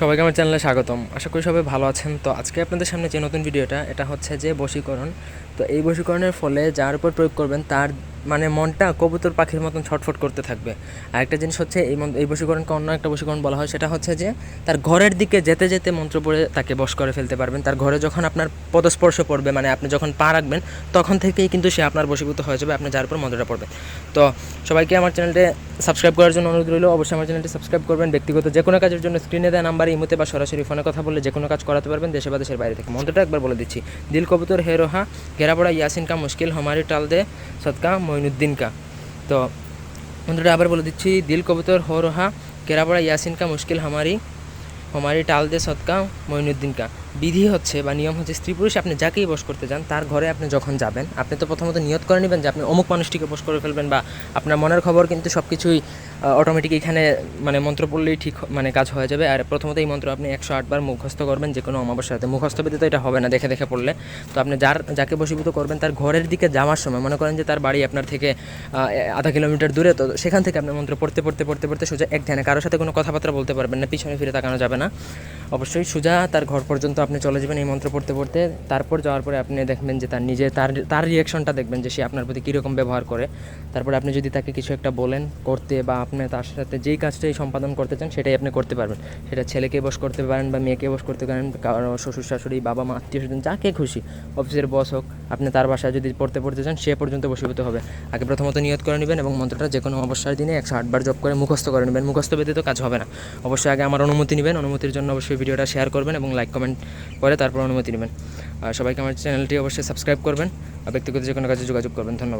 সবাইকে আমার চ্যানেলে স্বাগতম। আশা করি সবাই ভালো আছেন। তো আজকে আপনাদের সামনে যে নতুন ভিডিওটা, এটা হচ্ছে যে বশীকরণ। তো এই বশীকরণের ফলে যার উপর প্রয়োগ করবেন, তার মানে মনটা কবুতর পাখির মতন ছটফট করতে থাকবে। আর একটা জিনিস হচ্ছে, এই এই বশীকরণকে অন্য একটা বশীকরণ বলা হয়, সেটা হচ্ছে যে তার ঘরের দিকে যেতে যেতে মন্ত্র পড়ে তাকে বশ করে ফেলতে পারবেন। তার ঘরে যখন আপনার পদস্পর্শ পড়বে মানে আপনি যখন পা রাখবেন, তখন থেকেই কিন্তু সে আপনার বশীভূত হয়ে যাবে, আপনি যার উপর মন্ত্রটা পড়বে তো সবাইকে আমার চ্যানেলটি সাবস্ক্রাইব করার জন্য অনুরোধ রইল। অবশ্যই আমার চ্যানেলটি সাবস্ক্রাইব করবেন। ব্যক্তিগত যে কোনো কাজের জন্য স্ক্রিনে দেওয়া নাম্বার ইমোতে বা সরাসরি ফোনে কথা বলে যে কোনো কাজ করাতে পারবেন দেশে বা দেশের বাইরে থেকে। মন্ত্রটা একবার বলে দিচ্ছি। দিল কবুতর হে রোহা, ঘেরাপড়া ইয়াসিন কা, মুশকিল হমারি টাল দে, সদকা মঈনুদ্দিন কা। তো মন্ত্রটা আবার বলে দিচ্ছি। দিল কবুতর হো রোহা কেরাপড়া ইয়াসিন কা, মুশকিল হামারি হমারি টাল দে সৎকা মঈনুদ্দিন কা। বিধি হচ্ছে বা নিয়ম হচ্ছে স্ত্রী পুরুষ, আপনি যাকেই বস করতে যান, তার ঘরে আপনি যখন যাবেন, আপনি তো প্রথমত নিয়ত করে নেবেন যে আপনি অমুক মানুষটিকে বস করে ফেলবেন বা আপনার মনের খবর কিন্তু সব কিছুই অটোমেটিক এখানে মানে মন্ত্র পড়লেই ঠিক মানে কাজ হয়ে যাবে। আর প্রথমত এই মন্ত্র আপনি একশো আটবার মুখস্থ করবেন, যে কোনো অমাবস্যাতে মুখস্থ ব্যতীত এটা হবে না, দেখে দেখে পড়লে। তো আপনি যার, যাকে বশীভূত করবেন, তার ঘরের দিকে যাওয়ার সময়, মনে করেন যে তার বাড়ি আপনার থেকে আধা কিলোমিটার দূরে, তো সেখান থেকে আপনি মন্ত্র পড়তে পড়তে পড়তে পড়তে সোজা এক ধ্যানে। কারোর সাথে কোনো কথাবার্তা বলতে পারবেন না, পিছনে ফিরে তাকানো যাবে না। অবশ্যই সোজা তার ঘর পর্যন্ত আপনি চলে যাবেন এই মন্ত্র পড়তে পড়তে। তারপর যাওয়ার পরে আপনি দেখবেন যে তার নিজে তার তার রিয়াকশনটা দেখবেন যে সে আপনার প্রতি কীরকম ব্যবহার করে। তারপরে আপনি যদি তাকে কিছু একটা বলেন করতে বা আপনি তার সাথে যেই কাজটাই সম্পাদন করতে চান, সেটাই আপনি করতে পারবেন। সেটা ছেলেকে বস করতে পারেন বা মেয়েকে বস করতে পারেন, কারও শ্বশুর শাশুড়ি, বাবা মা, আত্মীয় স্বজন, যাকে খুশি, অফিসের বস হোক, আপনি তার বাসায় যদি পড়তে পড়তে চান, সে পর্যন্ত বসীভূত হবে। আগে প্রথমত নিয়ত করে নেবেন এবং মন্ত্রটা যে কোনো অবসর দিনে একশো আটবার জব করে মুখস্থ করে নেবেন। মুখস্থ ব্যতীত কাজ হবে না। অবশ্যই আগে আমার অনুমতি নেবেন। অনুমতির জন্য অবশ্যই ভিডিওটা শেয়ার করবেন এবং লাইক কমেন্ট করে তারপর অনুমতি নেবেন। আর সবাইকে আমার চ্যানেলটি অবশ্যই সাবস্ক্রাইব করবেন আর ব্যক্তিগত যে কোনো কাজে যোগাযোগ করবেন। ধন্যবাদ।